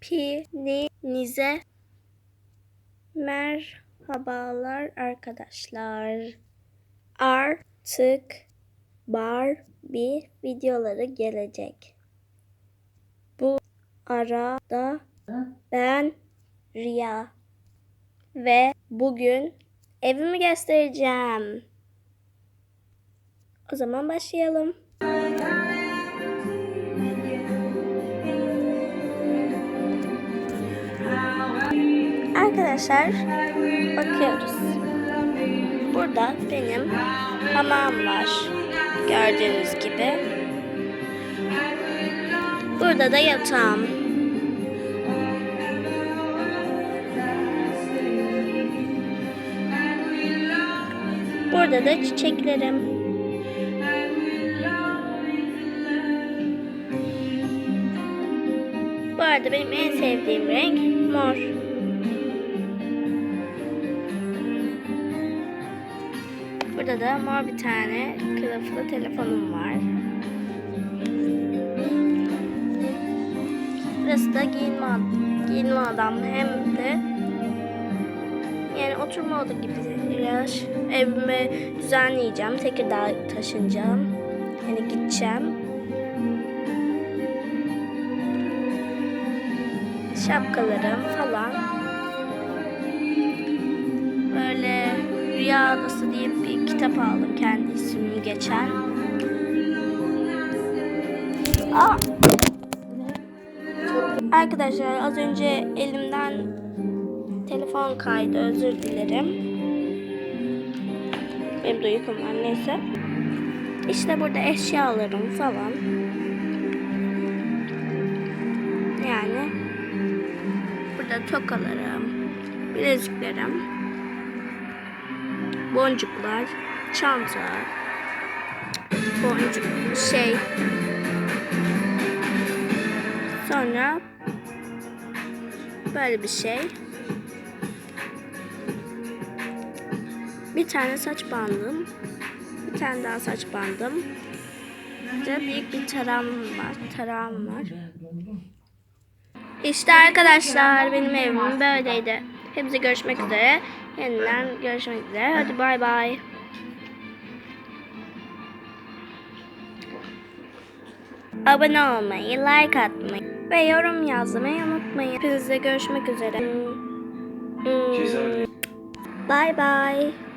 Hepinize merhabalar arkadaşlar. Artık Barbie videoları gelecek. Bu arada ben Riya ve bugün evimi göstereceğim. O zaman başlayalım. Arkadaşlar bakıyoruz. Burada benim hamam var. Gördüğünüz gibi. Burada da yatağım. Burada da çiçeklerim. Bu arada benim en sevdiğim renk mor. Burada da bir tane kılıflı telefonum var. Burası da giyinme, giyinme adam hem de yani oturma oda gibi biraz evimi düzenleyeceğim. Tekirdağ taşınacağım. Yani gideceğim. Şapkalarım falan. Böyle Rüya Adası diye bir kitap aldım kendi ismimi geçen. Aa! Arkadaşlar az önce elimden telefon kaydı özür dilerim. Benim de uykum var neyse. İşte burada eşyalarım falan. Yani burada tokalarım, bileziklerim, boncuklar, çanta, boncuk şey. Sonra böyle bir şey. Bir tane saç bandım. Bir tane daha saç bandım. Bir de büyük bir taram var. Taram var. İşte arkadaşlar benim evim böyleydi. Hepinize görüşmek üzere. Yeniden görüşmek üzere. Hadi bay bay. Abone olmayı, like atmayı ve yorum yazmayı unutmayın. Hepinize görüşmek üzere. Hmm. Bye bye.